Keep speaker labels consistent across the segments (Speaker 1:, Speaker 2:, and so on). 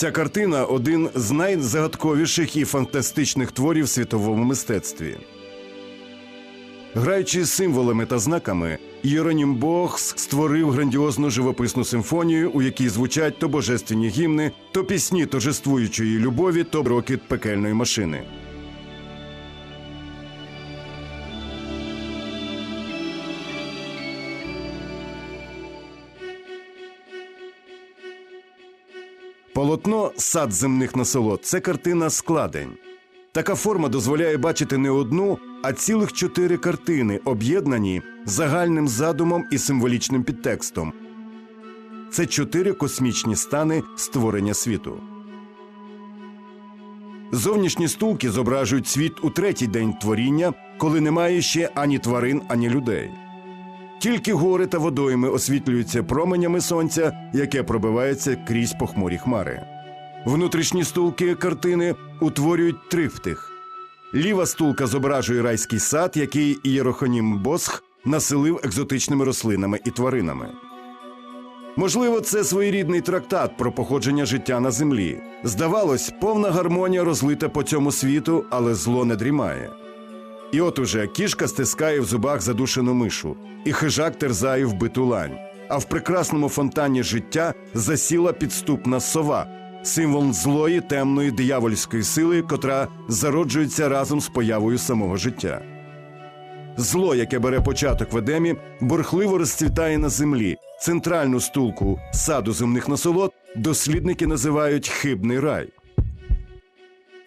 Speaker 1: Ця картина один з найзагадковіших і фантастичних творів в світовому мистецтві. Граючи з символами та знаками, Єронім Бог створив грандіозну живописну симфонію, у якій звучать то божественні гімни, то пісні торжествуючої любові, то брокіт пекельної машини. Полотно Сад земних насолод це картина складень. Така форма дозволяє бачити не одну, а цілих чотири картини, об'єднані загальним задумом і символічним підтекстом. Це чотири космічні стани створення світу. Зовнішні стулки зображують світ у третій день творіння, коли немає ще ані тварин, ані людей. Тільки гори та водойми освітлюються променями сонця, яке пробивається крізь похмурі хмари. Внутрішні стулки картини утворюють триптих. Ліва стулка зображує райський сад, який Єрохонім Босх населив екзотичними рослинами і тваринами. Можливо, це своєрідний трактат про походження життя на землі. Здавалось, повна гармонія розлита по цьому світу, але зло не дрімає. І от уже кішка стискає в зубах задушену мишу, і хижак терзає вбиту лань. А в прекрасному фонтані життя засіла підступна сова, символ злої темної диявольської сили, котра зароджується разом з появою самого життя. Зло, яке бере початок в Едемі, бурхливо розцвітає на землі. Центральну стулку саду земних насолод дослідники називають хибний рай.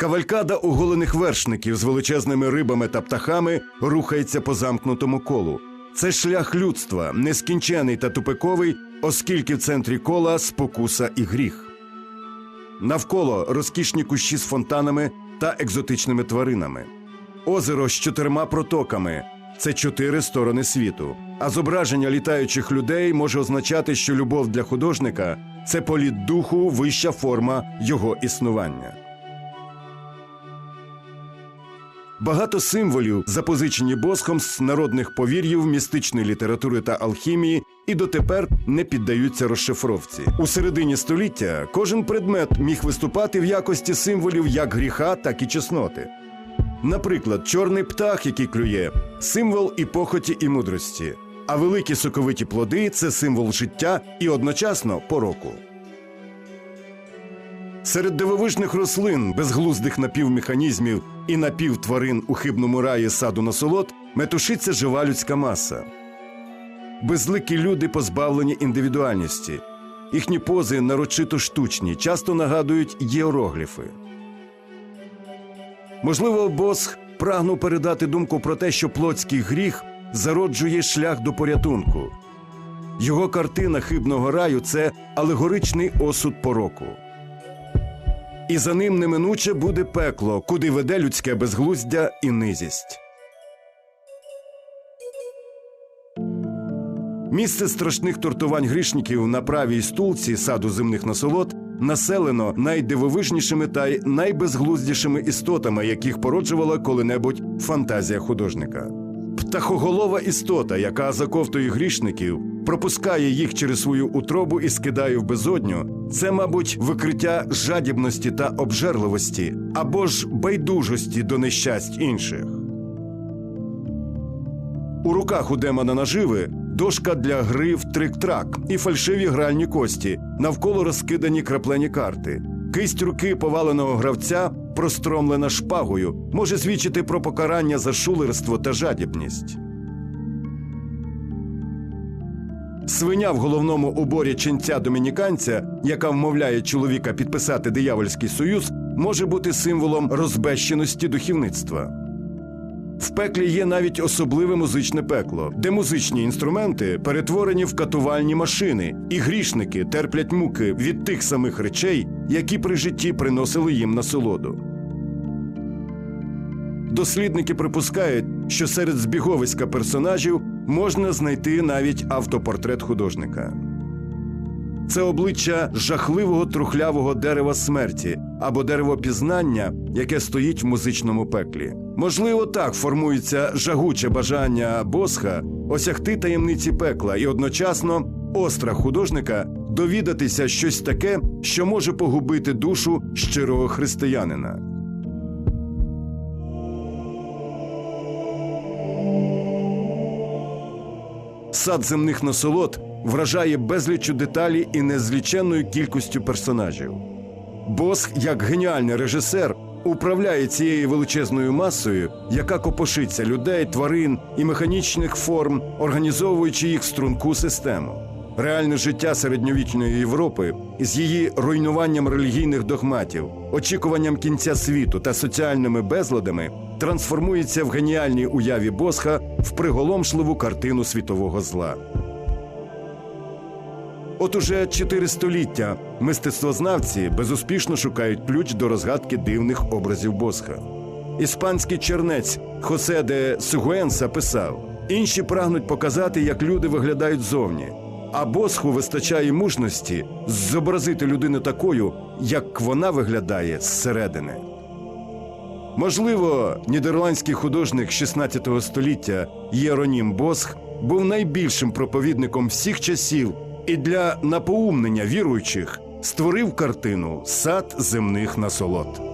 Speaker 1: Кавалькада оголених вершників з величезними рибами та птахами рухається по замкнутому колу. Це шлях людства, нескінчений та тупиковий, оскільки в центрі кола спокуса і гріх. Навколо розкішні кущі з фонтанами та екзотичними тваринами. Озеро з чотирма протоками це чотири сторони світу. А зображення літаючих людей може означати, що любов для художника це політ духу, вища форма його існування. Багато символів, запозичені босхом з народних повір'їв, містичної літератури та алхімії, і дотепер не піддаються розшифровці. У середині століття кожен предмет міг виступати в якості символів як гріха, так і чесноти. Наприклад, чорний птах, який клює, символ і похоті, і мудрості. А великі соковиті плоди це символ життя і одночасно пороку. Серед дивовижних рослин, безглуздих напівмеханізмів і напівтварин у хибному раї саду насолод метушиться жива людська маса. Безликі люди позбавлені індивідуальності. Їхні пози нарочито штучні, часто нагадують єрогліфи. Можливо, Босх прагнув передати думку про те, що плотський гріх зароджує шлях до порятунку. Його картина хибного раю це алегоричний осуд пороку. І за ним неминуче буде пекло, куди веде людське безглуздя і низість. Місце страшних тортувань грішників на правій стулці саду земних насолод населено найдивовижнішими та й найбезглуздішими істотами, яких породжувала коли-небудь фантазія художника. Птахоголова істота, яка заковтує грішників, пропускає їх через свою утробу і скидає в безодню, це, мабуть, викриття жадібності та обжерливості або ж байдужості до нещасть інших. У руках у демона наживи дошка для гри в трик-трак і фальшиві гральні кості, навколо розкидані краплені карти. Кисть руки поваленого гравця, простромлена шпагою, може свідчити про покарання за шулерство та жадібність. Свиня в головному уборі ченця домініканця, яка вмовляє чоловіка підписати диявольський союз, може бути символом розбещеності духівництва. В пеклі є навіть особливе музичне пекло, де музичні інструменти перетворені в катувальні машини, і грішники терплять муки від тих самих речей, які при житті приносили їм насолоду. Дослідники припускають, що серед збіговиська персонажів можна знайти навіть автопортрет художника. Це обличчя жахливого трухлявого дерева смерті або дерево пізнання, яке стоїть в музичному пеклі. Можливо, так формується жагуче бажання босха осягти таємниці пекла і одночасно острах художника довідатися щось таке, що може погубити душу щирого християнина. Сад земних насолод вражає безліччю деталі і незліченною кількістю персонажів. Босх, як геніальний режисер, управляє цією величезною масою, яка копошиться людей, тварин і механічних форм, організовуючи їх в струнку систему. Реальне життя середньовічної Європи з її руйнуванням релігійних догматів, очікуванням кінця світу та соціальними безладами трансформується в геніальній уяві Босха в приголомшливу картину світового зла. От уже чотири століття мистецтвознавці безуспішно шукають ключ до розгадки дивних образів Босха. Іспанський чернець Хосе де Сугуенса писав: інші прагнуть показати, як люди виглядають зовні, а Босху вистачає мужності зобразити людину такою, як вона виглядає зсередини. Можливо, нідерландський художник 16 століття Єронім Босх був найбільшим проповідником всіх часів і для напоумнення віруючих створив картину Сад земних насолод.